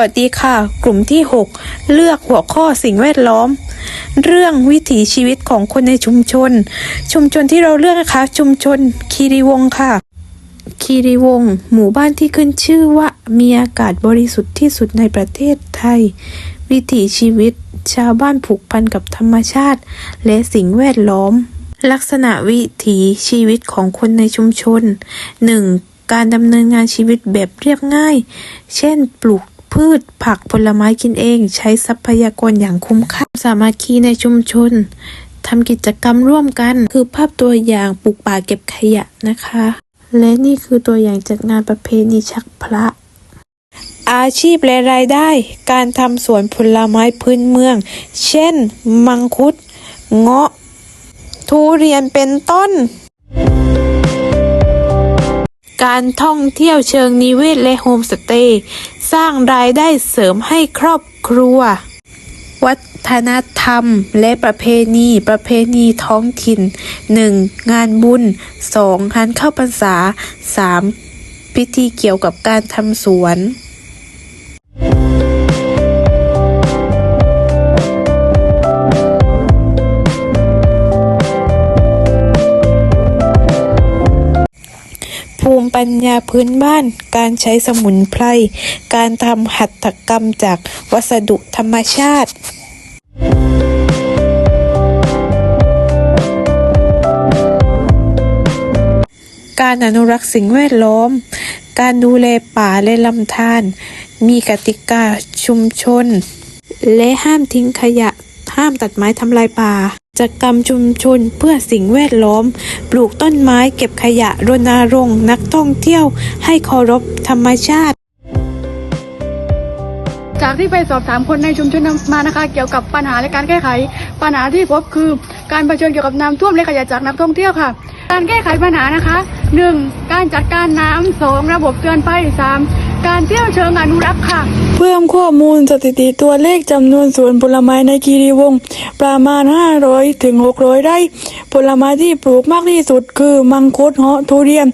วัสดีค่ะ กลุ่มที่ 6 เลือกหัวข้อสิ่งแวดล้อม เรื่องวิถีชีวิตของคนในชุมชน ชุมชนที่เราเลือกนะคะ ชุมชนคีรีวงค่ะ คีรีวงหมู่บ้านที่ขึ้นชื่อว่ามีอากาศบริสุทธิ์ที่สุดในประเทศไทย วิถีชีวิต ชาวบ้านผูกพันกับธรรมชาติ และสิ่งแวดล้อม ลักษณะวิถีชีวิตของคนในชุมชน 1. การดำเนินงานชีวิตแบบเรียบง่าย เช่น ปลูก พืช ผักผลไม้กินเอง ใช้ทรัพยากรอย่างคุ้มค่า สามัคคีในชุมชนทำกิจกรรมร่วมกัน คือภาพตัวอย่างปลูกป่าเก็บขยะนะคะ และนี่คือตัวอย่างจากงานประเพณีชักพระ อาชีพและรายได้ การทำสวนผลไม้พื้นเมือง เช่น มังคุด เงาะ ทุเรียนเป็นต้น การท่องเที่ยวเชิงนิเวศและโฮมสเตย์สร้างรายได้เสริมให้ครอบครัว วัฒนธรรมและประเพณี ประเพณีท้องถิ่น 1. งานบุญ 2. งานเข้าพรรษา 3. พิธีเกี่ยวกับการทำสวน ปัญญาพื้นบ้าน การใช้สมุนไพร การทำหัตถกรรมจากวัสดุธรรมชาติการอนุรักษ์สิ่งแวดล้อม การดูแลป่าและลำธาร มีกติกาชุมชน และห้ามทิ้งขยะ ห้ามตัดไม้ทำลายป่า จกรรมชุมชนเพื่อสิ่งแวดล้อม ปลูกต้นไม้เก็บขยะรณรงค์นักท่องเที่ยวให้เคารพธรรมชาติ จากที่ไปสอบถามคนในชุมชนมานะคะ เกี่ยวกับปัญหาและการแก้ไข ปัญหาที่พบคือการเผชิญเกี่ยวกับน้ำท่วมและขยะจากนักท่องเที่ยวค่ะ การแก้ไขปัญหานะคะ 1. การจัดการน้ำสองระบบเตือนภัย 3. การเที่ยวเชิงอนุรักษ์ค่ะ เพิ่มข้อมูลสถิติตัวเลขจำนวนสวนผลไม้ในคีรีวงศ์ประมาณ 500ถึง600 ไร่ ผลไม้ที่ปลูกมากที่สุดคือมังคุดเงาะทุเรียน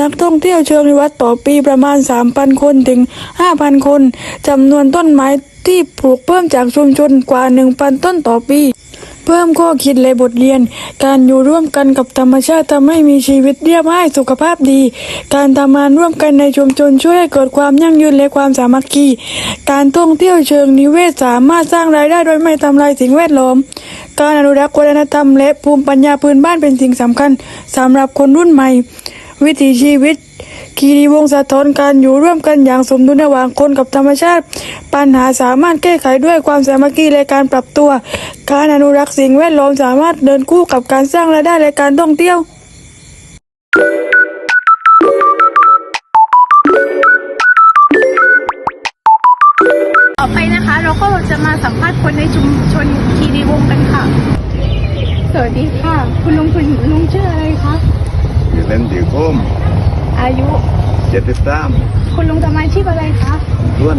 นักท่องเที่ยวเชิงนิวัตต่อปีประมาณ 3,000 คนถึง 5,000 คนจำนวนต้นไม้ที่ปลูกเพิ่มจากชุมชนกว่า 1,000 ต้นต่อปี เพิ่มข้อคิดและบทเรียน การอยู่ร่วมกันกับธรรมชาติทำให้มีชีวิตเรียบง่ายสุขภาพดี การทำงานร่วมกันในชุมชนช่วยให้เกิดความยั่งยืนและความสามัคคี การท่องเที่ยวเชิงนิเวศสามารถสร้างรายได้โดยไม่ทำลายสิ่งแวดล้อม การอนุรักษ์วัฒนธรรมและภูมิปัญญาพื้นบ้านเป็นสิ่งสำคัญสำหรับคนรุ่นใหม่ วิถีชีวิต คีรีวงศ์สะท้อนการอยู่ร่วมกันอย่างสมดุลระหว่างคนกับธรรมชาติ ปัญหาสามารถแก้ไขด้วยความสามัคคีและการปรับตัว การอนุรักษ์สิ่งแวดล้อมสามารถเดินคู่กับการสร้างรายได้และการท่องเที่ยวต่อไปนะคะ เราก็จะมาสัมภาษณ์คนในชุมชนคีรีวงศ์กันค่ะ สวัสดีค่ะ คุณลุงคุณลุงชื่ออะไรคะ อยู่เล่นถือโคม อายุเจ็ดสิบสามคุณลุงทำอาชีพอะไรคะล้วน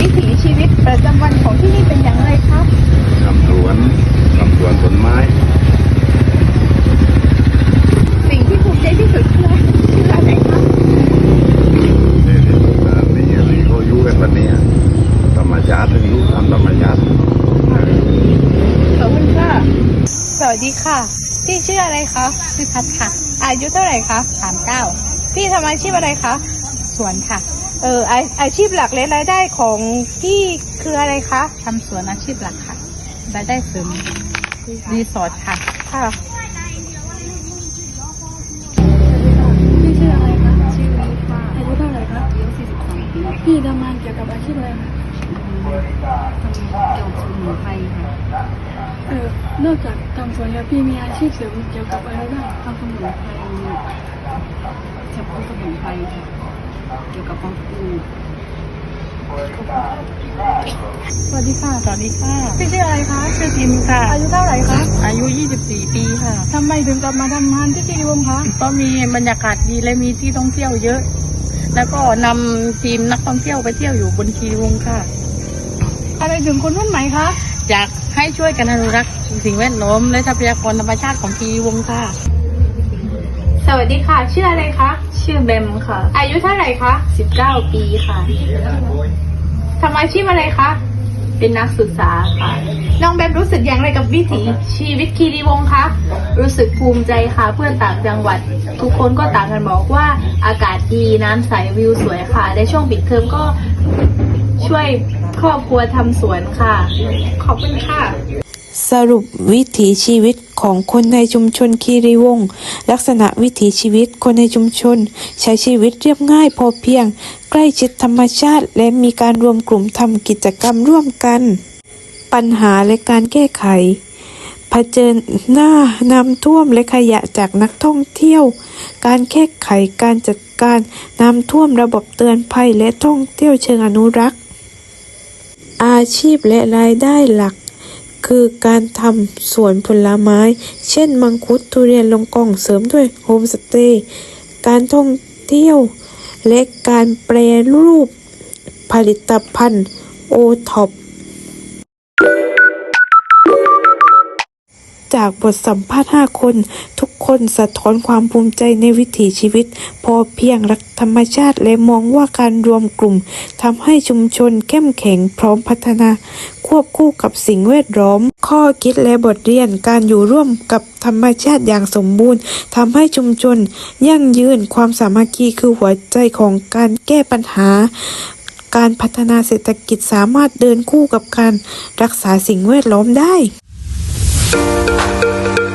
วิถีชีวิตประจำวันของที่นี่เป็นอย่างไรคะทำสวนทำสวนต้นไม้ สิ่งที่ภูมิใจที่สุดคือคืออะไรคะในที่สุดแล้วนี่อะไรก็อยู่กันวันนี้ธรรมชาติถึงอยู่ตามธรรมชาติขอบคุณค่ะสวัสดีค่ะ พี่ชื่ออะไรคะชื่อพัดค่ะ อายุเท่าไหร่คะสามเก้า พี่ทำอาชีพอะไรคะสวนค่ะ เอออาอาชีพหลักและรายได้ของพี่คืออะไรคะทำสวนอาชีพหลักค่ะรายได้เสริมรีสอร์ทค่ะ ค่ะพี่ชื่ออะไรคะชื่อลีค่ะอายุเท่าไหร่คะอายุ42ปีพี่ทำงานเกี่ยวกับอาชีพอะไรคะเกี่ยวกับสมุนไพรค่ะเออนอกจาก ทำสวนแล้วพี่มีอาชีพเสริมเกี่ยวกับอะไรบ้างทำสมุนไพรเฉพาะสมุนไพรค่ะเกี่ยวกับความปลูกสวัสดีค่ะ สวัสดีค่ะ พี่ชื่ออะไรคะ ชื่อพิมค่ะ อายุเท่าไหร่คะ อายุ 24 ปีค่ะ ทำไมถึงกลับมาทำงานที่คีรีวงศ์คะ ก็มีบรรยากาศดีและมีที่ท่องเที่ยวเยอะ แล้วก็นำทีมนักท่องเที่ยวไปเที่ยวอยู่บนคีรีวงศ์ค่ะ อะไรถึงคนรุ่นใหม่คะ อยาก ให้ช่วยกันอนุรักษ์สิ่งแวดล้อม และทรัพยากรธรรมชาติของคีรีวงศ์ค่ะ สวัสดีค่ะ ชื่ออะไรคะ ชื่อเบมค่ะ อายุเท่าไหร่คะ 19 ปีค่ะทำอาชีพอะไรคะ เป็นนักศึกษาค่ะ น้องแบมรู้สึกอย่างไรกับวิถีชีวิตคีรีวงศ์คะ รู้สึกภูมิใจค่ะ เพื่อนต่างจังหวัด ทุกคนก็ต่างกันบอกว่าอากาศดีน้ำใสวิวสวยค่ะ ในช่วงปิดเทอมก็ช่วย ครอบครัวทำสวนค่ะ ขอบคุณค่ะ สรุปวิถีชีวิตของคนในชุมชนคีรีวงศ์ลักษณะวิถีชีวิตคนในชุมชน ใช้ชีวิตเรียบง่ายพอเพียง ใกล้ชิดธรรมชาติ และมีการรวมกลุ่มทำกิจกรรมร่วมกัน ปัญหาและการแก้ไขเผชิญหน้าน้ำท่วมและขยะจากนักท่องเที่ยว การแก้ไขการจัดการน้ำท่วมระบบเตือนภัยและท่องเที่ยวเชิงอนุรักษ์ อาชีพและรายได้หลัก คือการทำสวนผลไม้ เช่น มังคุดทุเรียนลงกล่องเสริมด้วยโฮมสเตย์การท่องเที่ยว และการแปรรูปผลิตภัณฑ์โอท็อป จากบทสัมภาษณ์ 5 คน ทุกคนสะท้อนความภูมิใจในวิถีชีวิต พอเพียงรักธรรมชาติและมองว่าการรวมกลุ่มทำให้ชุมชนเข้มแข็งพร้อมพัฒนา ควบคู่กับสิ่งแวดล้อม ข้อคิดและบทเรียนการอยู่ร่วมกับธรรมชาติอย่างสมบูรณ์ทำให้ชุมชน ยั่งยืนความสามัคคีคือหัวใจของการแก้ปัญหาการพัฒนาเศรษฐกิจสามารถเดินคู่กับการรักษาสิ่งแวดล้อมได้ Thank you.